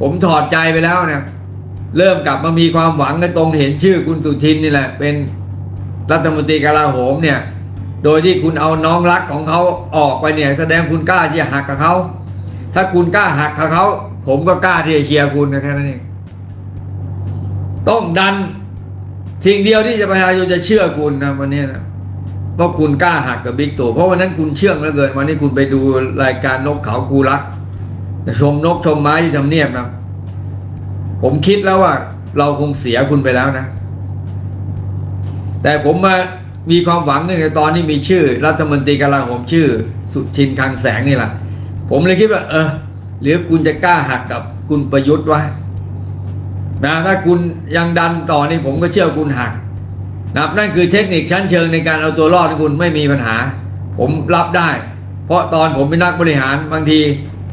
ผมถอดใจไปแล้วเนี่ยเริ่มกลับมามีความหวังกันตรงเห็นชื่อคุณสุทินนี่แหละ เป็นรัฐมนตรีกลาโหมเนี่ย โดยที่คุณเอาน้องรักของเขาออกไปเนี่ย แสดงคุณกล้าที่จะหักกับเขาถ้าคุณกล้าหักกับเขาผมก็กล้าที่จะเชียร์คุณนะแค่นั้นเองต้องดันสิ่งเดียวที่จะประชาชนจะเชื่อคุณนะวันนี้นะเพราะคุณกล้าหักกับบิ๊กตู่เพราะวันนั้นคุณเชื่องเหลือเกินวันนี้คุณไปดูรายการนกเขาคูรัก ชมนกชมไม้ที่ทำเนียบนะ ผมคิดแล้วว่า เราคงเสียคุณไปแล้วนะ แต่ผมมามีความหวังในตอนที่มีชื่อ รัฐมนตรีกลาโหมชื่อ สุชินคังแสงนี่แหละผมเลยคิดว่า เออหรือคุณจะกล้าหักกับคุณประยุทธ์วะนะถ้าคุณยังดันต่อนี่ผมก็เชื่อคุณหักนะนั่นคือเทคนิคชั้นเชิงในการเอาตัวรอดของคุณไม่มีปัญหา ผมรับได้ เพราะตอนผมเป็นนักบริหารบางที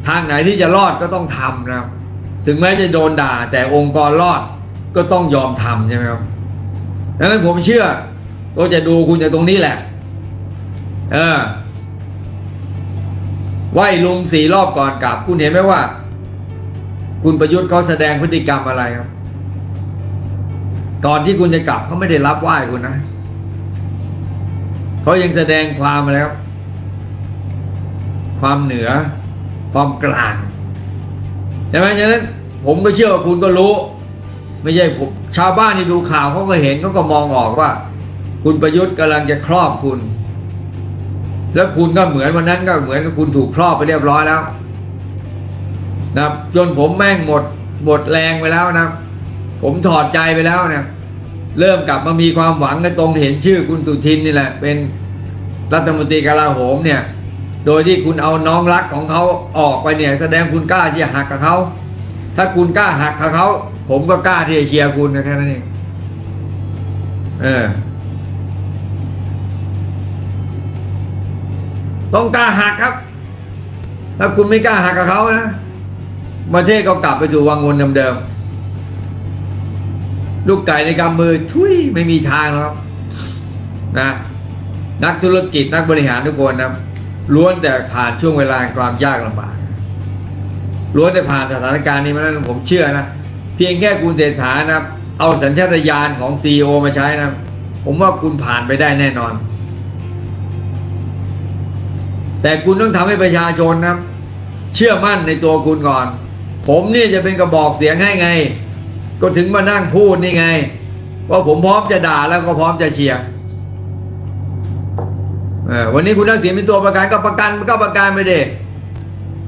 ทางไหนที่จะรอดก็ต้องทำนะครับ ถึงแม้จะโดนด่า แต่องค์กรรอดก็ต้องยอมทำใช่ไหมครับดังนั้นผมเชื่อก็จะดูคุณจากตรงนี้แหละ เออไหวลุงสี่รอบก่อนกลับ คุณเห็นไหมว่า คุณประยุทธ์เขาแสดงพฤติกรรมอะไรครับ ตอนที่คุณจะกลับเขาไม่ได้รับไหว้คุณนะเขายังแสดงความอะไรครับ ความเหนือ ความกลางใช่ไหมฉะนั้นผมก็เชื่อว่าคุณก็รู้ ไม่ใช่ผมชาวบ้านที่ดูข่าวเขาก็เห็นเขาก็มองออกว่า คุณประยุทธ์กำลังจะครอบคุณ แล้วคุณก็เหมือนวันนั้นก็เหมือนกับคุณถูกครอบไปเรียบร้อยแล้วนะจนผมแม่งหมดหมดแรงไปแล้วนะ ผมถอดใจไปแล้วเนี่ยเริ่มกลับมามีความหวังกันตรงเห็นชื่อคุณสุทินนี่แหละ เป็นรัฐมนตรีกลาโหมเนี่ย โดยที่คุณเอาน้องรักของเขาออกไปเนี่ย แสดงคุณกล้าที่จะหักกับเขา ถ้าคุณกล้าหักกับเขา ผมก็กล้าที่จะเชียร์คุณแค่นั้นเอง เออ ต้องกล้าหักครับ ถ้าคุณไม่กล้าหักกับเขานะประเทศก็กลับไปสู่วังวนเดิมๆลูกไก่ในกำมือทุยไม่มีทางหรอกครับนะนักธุรกิจนักบริหารทุกคนนะ ล้วนแต่ผ่านช่วงเวลาความยากลำบากล้วนแต่ผ่านสถานการณ์นี้มาแล้วผมเชื่อนะ เพียงแค่คุณเศรษฐานะเอาสัญชาตญาณของซีอมาใช้นะ ผมว่าคุณผ่านไปได้แน่นอน แต่คุณต้องทำให้ประชาชนนะเชื่อมั่นในตัวคุณก่อน ผมเนี่ยจะเป็นกระบอกเสียงให้ไง ก็ถึงมานั่งพูดนี่ไง ว่าผมพร้อมจะด่าแล้วก็พร้อมจะเชียร์ วันนี้คุณทักษิณเป็นตัวประกันก็ประกันก็ประกันไปเด็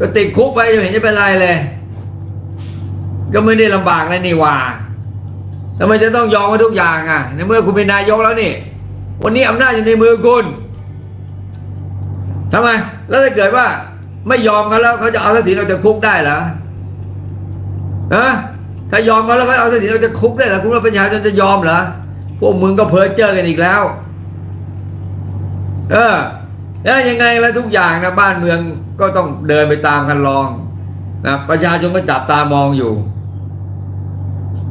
ก็ติดคุกไปจะเห็นจะเป็นไรเลย ก็ไม่ได้ลำบากเลยนี่ว่าทำไมจะต้องยอมกับทุกอย่างอะในเมื่อคุณเป็นนายกแล้วนี่ วันนี้อำนาจอยู่ในมือคุณทำไม แล้วถ้าเกิดว่า ไม่ยอมกันแล้วเขาจะเอาทักษิณเราจะคุกได้เหรอฮะถ้ายอมกันแล้วเขาเอาทักษิณเราจะคุกได้เหรอคุณว่าประชาชนจะยอมเหรอพวกมึงก็เพ้อเจ้อกันอีกแล้ว เออแล้วยังไงแล้วทุกอย่างนะบ้านเมืองก็ต้องเดินไปตามคันลองนะประชาชนก็จับตามองอยู่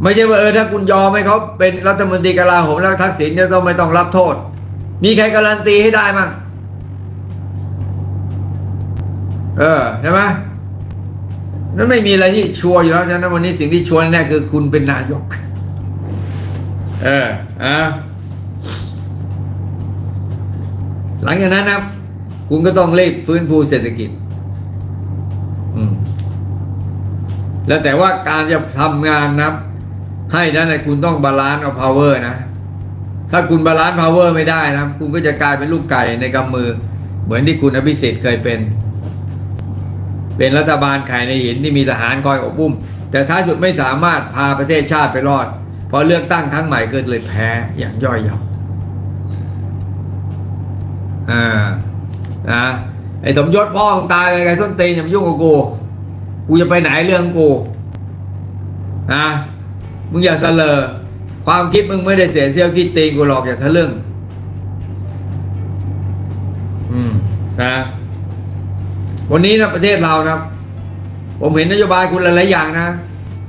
ไม่ใช่ว่าเออถ้าคุณยอมให้เขาเป็นรัฐมนตรีกลาโหมแล้วทักษิณจะต้องไม่ต้องรับโทษ มีใครการันตีให้ได้มั้งเออใช่ไหมนั่นไม่มีอะไรที่ชัวร์อยู่แล้วฉะนั้นวันนี้สิ่งที่ชัวร์แน่คือคุณเป็นนายก เอออะ หลังจากนั้นนะคุณก็ต้องรีบฟื้นฟูเศรษฐกิจแล้วแต่ว่าการจะทำงานนะให้นั้นนคุณต้องบาลานซ์เอา power นะ ถ้าคุณบาลานซ์ power ไม่ได้นะ คุณก็จะกลายเป็นลูกไก่ในกำมือ เหมือนที่คุณอภิสิทธิ์เคยเป็น เป็นรัฐบาลไข่ในหินที่มีทหารคอยอบอุ้ม แต่ท้ายสุดไม่สามารถพาประเทศชาติไปรอด พอเลือกตั้งครั้งใหม่เกิดเลยแพ้อย่างย่อยยับ อ่านะไอ้สมยศพ่อของตายไปไงส้นตีนอย่ามายุ่งกับกูกูจะไปไหนเรื่องกูนะมึงอย่าเสลอความคิดมึงไม่ได้เสียเสี้ยวคิดตีกูหรอกอย่าทะลึ่งอืมนะวันนี้นะประเทศเรานะผมเห็นนโยบายคุณหลายๆอย่างนะ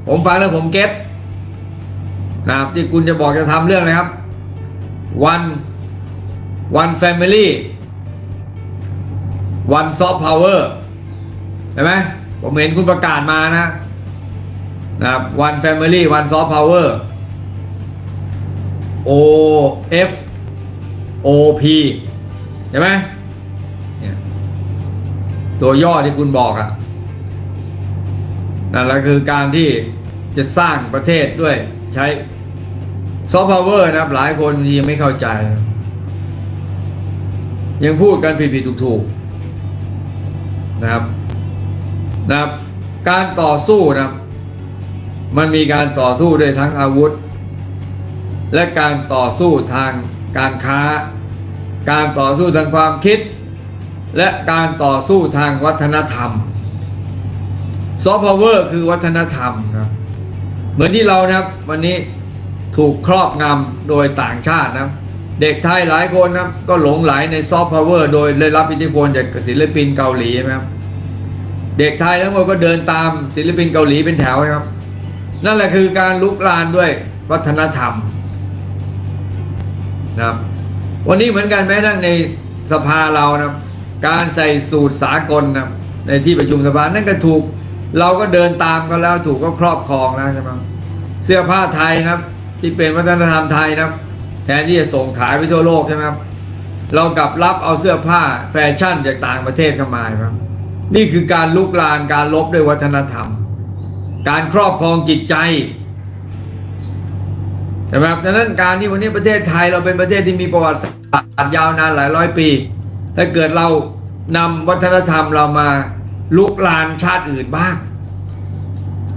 ผมฟังแล้วผมเก็ตนะครับที่คุณจะบอกจะทำเรื่องอะไรครับ วัน one family one soft power เห็นไหมผมเห็นคุณประกาศมานะนะครับ One Family One Soft Power O F O P ใช่ไหมเนี่ยตัวย่อที่คุณบอกอะ่ะนั่นแหละคือการที่จะสร้างประเทศด้วยใช้ซอฟต์พาวเวอร์นะครับ หลายคนยังไม่เข้าใจ ยังพูดกันผิดๆถูกๆนะครับนะครับการต่อสู้นะครับ มันมีการต่อสู้ด้วยทั้งอาวุธ และการต่อสู้ทางการค้า การต่อสู้ทางความคิด และการต่อสู้ทางวัฒนธรรมซอฟต์พาวเวอร์คือวัฒนธรรมนะเหมือนที่เรานะครับวันนี้ถูกครอบงำโดยต่างชาตินะ เด็กไทยหลายคนนะครับก็หลงไหลในซอฟต์พาวเวอร์โดยได้รับอิทธิพลจากศิลปินเกาหลีใช่ไหมครับ เด็กไทยทั้งหมดก็เดินตามศิลปินเกาหลีเป็นแถวครับ นั่นแหละคือการลุกลานด้วยวัฒนธรรมนะครับวันนี้เหมือนกันแม้ทั้งในสภาเรานะครับการใส่สูตรสากลนะครับในที่ประชุมสภานั่นก็ถูกเราก็เดินตามกันแล้วถูกก็ครอบครองแล้วใช่ไหมเสื้อผ้าไทยนะครับ ที่เป็นวัฒนธรรมไทยนะครับ ทนที่จะส่งขายไปทั่วโลกใช่ไหมครับเรากลับรับเอาเสื้อผ้าแฟชั่นจากต่างประเทศเข้ามาครับ นี่คือการลุกลานการลบด้วยวัฒนธรรม การครอบครองจิตใจใช่ไหมครับดังนั้นการที่วันนี้ประเทศไทยเราเป็นประเทศที่มีประวัติศาสตร์ยาวนานหลายร้อยปี ถ้าเกิดเรานำวัฒนธรรมเรามาลุกลานชาติอื่นบ้าง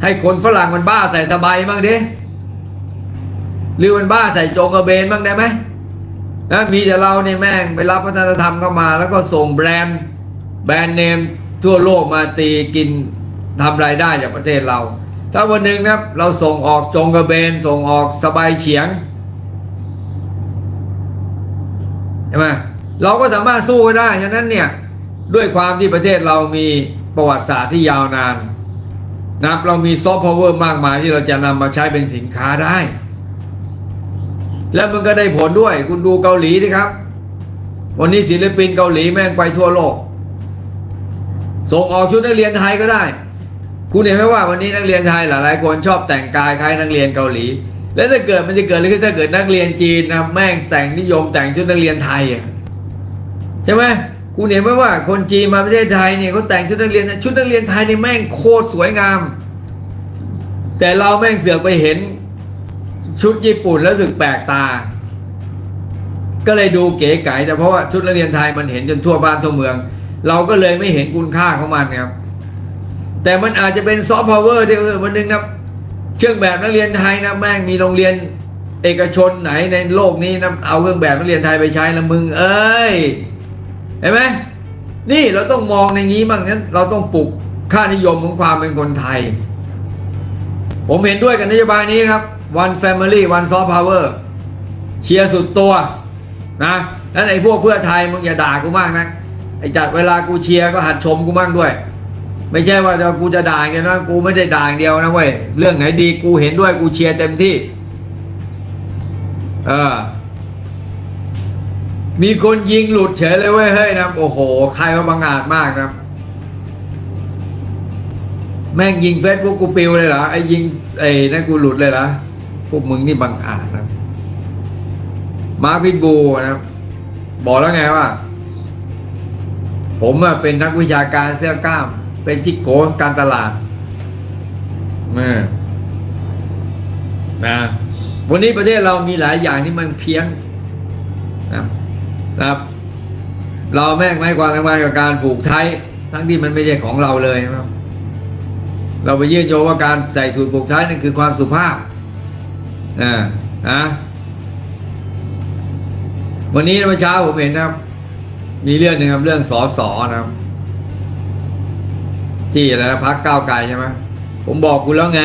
ให้คนฝรั่งมันบ้าใส่สบายบ้างดิ หรือมันบ้าใส่โจงกระเบนบ้างได้ไหมนะมีแต่เราเนี่ยแม่งไปรับวัฒนธรรมเข้ามา แล้วก็ส่งแบรนด์แบรนด์เนมทั่วโลกมาตีกินทำรายได้จากประเทศเรา ถ้าวันหนึ่งนะครับเราส่งออกจงกระเบน ส่งออกสบายเฉียงใช่ไหมเราก็สามารถสู้ได้ฉะนั้นเนี่ยด้วยความที่ประเทศเรามีประวัติศาสตร์ที่ยาวนานนะครับเรามีซอฟต์พาวเวอร์มากมายที่เราจะนำมาใช้เป็นสินค้าได้ แล้วมันก็ได้ผลด้วย คุณดูเกาหลีดิครับ วันนี้ศิลปินเกาหลีแม่งไปทั่วโลก ส่งออกชุดนักเรียนไทยก็ได้ คุณเห็นไหมว่าวันนี้นักเรียนไทยหลายๆคนชอบแต่งกายคล้ายนักเรียนเกาหลี แล้วถ้าเกิดมันจะเกิดอะไรขึ้นถ้าเกิดนักเรียนจีนนะแม่งแต่งนิยมแต่งชุดนักเรียนไทยอะใช่ไหมคุณเห็นไหมว่าคนจีนมาประเทศไทยเนี่ยเขาแต่งชุดนักเรียนชุดนักเรียนไทยเนี่แม่งโคตรสวยงาม แต่เราแม่งเสือกไปเห็น ชุดญี่ปุ่นแล้วรู้สึกแปลกตา ก็เลยดูเก๋ไก๋แต่เพราะว่าชุดนักเรียนไทยมันเห็นจนทั่วบ้านทั่วเมือง เราก็เลยไม่เห็นคุณค่าของมันครับ แต่มันอาจจะเป็นซอฟต์พาวเวอร์ที่วันหนึงนะเครื่องแบบนักเรียนไทยนะแม่งมีโรงเรียนเอกชนไหนในโลกนี้นะเอาเครื่องแบบนักเรียนไทยไปใช้ละมึง เอ้ยเห็นไหมนี่เราต้องมองในนี้บ้างนั้นเราต้องปลุกค่านิยมของความเป็นคนไทย ผมเห็นด้วยกับนโยบายนี้ครับ one family one soft power เชียร์สุดตัวนะแล้วไอ้พวกเพื่อไทยมึงอย่าด่ากูมากนะไอ้จัดเวลากูเชียร์ก็หัดชมกูมั่งด้วย ไม่ใช่ว่าจะกูจะด่าอย่างเดียวนะกูไม่ได้ด่าอย่างเดียวนะเว้ยเรื่องไหนดีกูเห็นด้วยกูเชียร์เต็มที่เออมีคนยิงหลุดเฉยเลยเว้ยเฮ้ยนะโอ้โห ใครมาบังอาจมากนะแม่งยิงเฟซบุ๊กกูปิวเลยเหรอไอ้ยิงไอ้นั่นกูหลุดเลยเหรอ วกมึงนี่บังอาจนะมาร์คพิทบูนะครับ บอกแล้วไงว่า ผมเป็นนักวิชาการเสื้อกล้าม เป็นจิกโกการตลาดนะนะวันนี้ประเทศเรามีหลายอย่างที่มันเพี้ยนนะครับ เราแม่งไม่ให้ความสำคัญกับการผูกไทย ทั้งที่มันไม่ใช่ของเราเลยครับ เราไปยื่นโยว่าการใส่สูตรผูกไทยนั่นคือความสุภาพ อ่านะวันนี้เมื่อเช้าผมเห็นนะครับ มีเรื่องหนึ่งครับเรื่องสอสอนะครับ ที่อะไรนะพักก้าวไกลใช่ไหมผมบอกคุณแล้วไง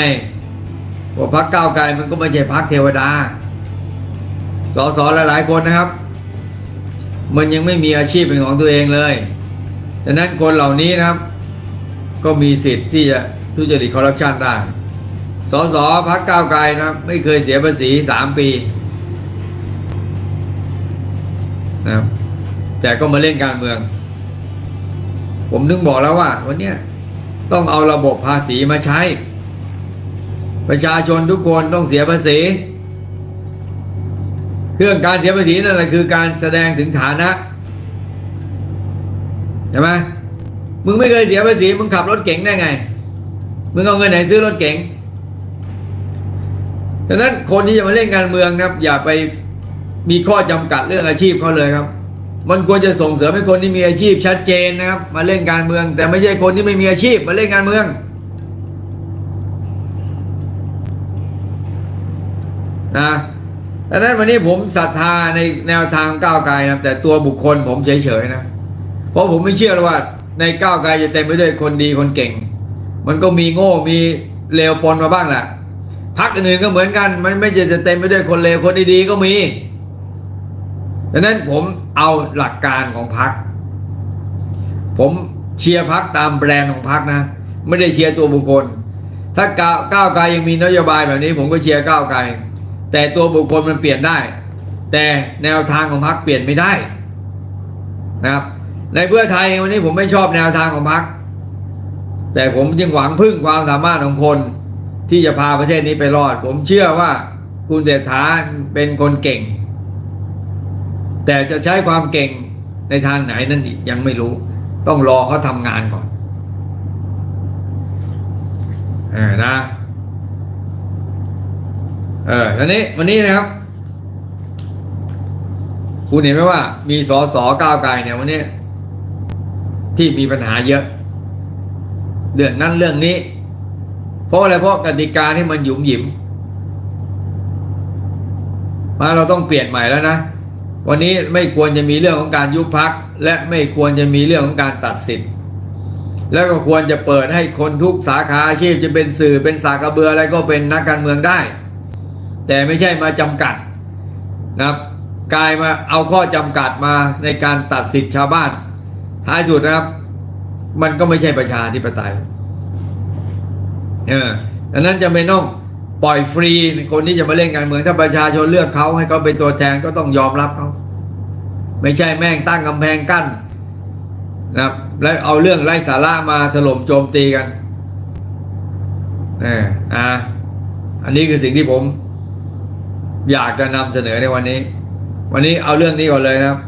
ว่าพักก้าวไกลมันก็ไม่ใช่พักเทวดาสอสอหลาย ๆ คนนะครับ มันยังไม่มีอาชีพเป็นของตัวเองเลยฉะนั้นคนเหล่านี้นะครับ ก็มีสิทธิ์ที่จะทุจริตคอร์รัปชันได้ สสพักก้าวไกลนะครับไม่เคยเสียภาษีสามปีนะครับแต่ก็มาเล่นการเมือง ผมนึงบอกแล้วว่า วันนี้ต้องเอาระบบภาษีมาใช้ ประชาชนทุกคนต้องเสียภาษีเรื่องการเสียภาษีนั่นแหละคือการแสดงถึงฐานะใช่ไหมมึงไม่เคยเสียภาษีมึงขับรถเก๋งได้ไง มึงเอาเงินไหนซื้อรถเก๋ง ดังนั้นคนที่จะมาเล่นการเมืองนะครับ อย่าไปมีข้อจำกัดเรื่องอาชีพเขาเลยครับ มันควรจะส่งเสริมให้คนที่มีอาชีพชัดเจนนะครับ มาเล่นการเมือง แต่ไม่ใช่คนที่ไม่มีอาชีพมาเล่นการเมือง นะดังนั้นวันนี้ผมศรัทธาในแนวทางก้าวไกลนะแต่ตัวบุคคลผมเฉยๆนะ เพราะผมไม่เชื่อว่าในก้าวไกลจะเต็มไปด้วยคนดีคนเก่ง มันก็มีโง่มีเลวปนมาบ้างแหละ พักอื่นก็เหมือนกัน มันไม่ใช่จะเต็มไปด้วยคนเลวคนดีๆก็มีดังนั้นผมเอาหลักการของพัก ผมเชียร์พักตามแบรนด์ของพักนะ ไม่ได้เชียร์ตัวบุคคล ถ้าก้าวก้าวไกลยังมีนโยบายแบบนี้ ผมก็เชียร์ก้าวไกล แต่ตัวบุคคลมันเปลี่ยนได้ แต่แนวทางของพรรคเปลี่ยนไม่ได้นะครับ ในเพื่อไทยวันนี้ผมไม่ชอบแนวทางของพรรคแต่ผมยังหวังพึ่งความสามารถของคน ที่จะพาประเทศนี้ไปรอด ผมเชื่อว่าคุณเศรษฐาเป็นคนเก่ง แต่จะใช้ความเก่งในทางไหนนั่นอีกยังไม่รู้ ต้องรอเขาทำงานก่อนเออนะเออทีนี้วันนี้นะครับ คุณเห็นไหมว่า มีสอสอก้าวไกลเนี่ยวันนี้ ที่มีปัญหาเยอะ เรื่องนั้นเรื่องนี้ เพราะอะไรเพราะกติกาที่มันหยุมหยิม มาเราต้องเปลี่ยนใหม่แล้วนะ วันนี้ไม่ควรจะมีเรื่องของการยุบพัก และไม่ควรจะมีเรื่องของการตัดสิทธิ์แล้วก็ควรจะเปิดให้คนทุกสาขาอาชีพจะเป็นสื่อเป็นสากระเบืออะไรก็เป็นนักการเมืองได้ แต่ไม่ใช่มาจำกัดนะครับกลายมาเอาข้อจำกัดมาในการตัดสิทธิ์ชาวบ้านท้ายสุดนะครับ มันก็ไม่ใช่ประชาธิปไตย ออดังนั้นจะไม่ต้องปล่อยฟรีคนที่จะมาเล่นการเมืองถ้าประชาชนเลือกเขาให้เขาเป็นตัวแทนก็ต้องยอมรับเขาไม่ใช่แม่งตั้งกำแพงกั้นนะครับแล้วเอาเรื่องไร้สาระมาถล่มโจมตีกันเอออ่าอันนี้คือสิ่งที่ผม อยากจะนำเสนอในวันนี้ วันนี้เอาเรื่องนี้ก่อนเลยนะครับ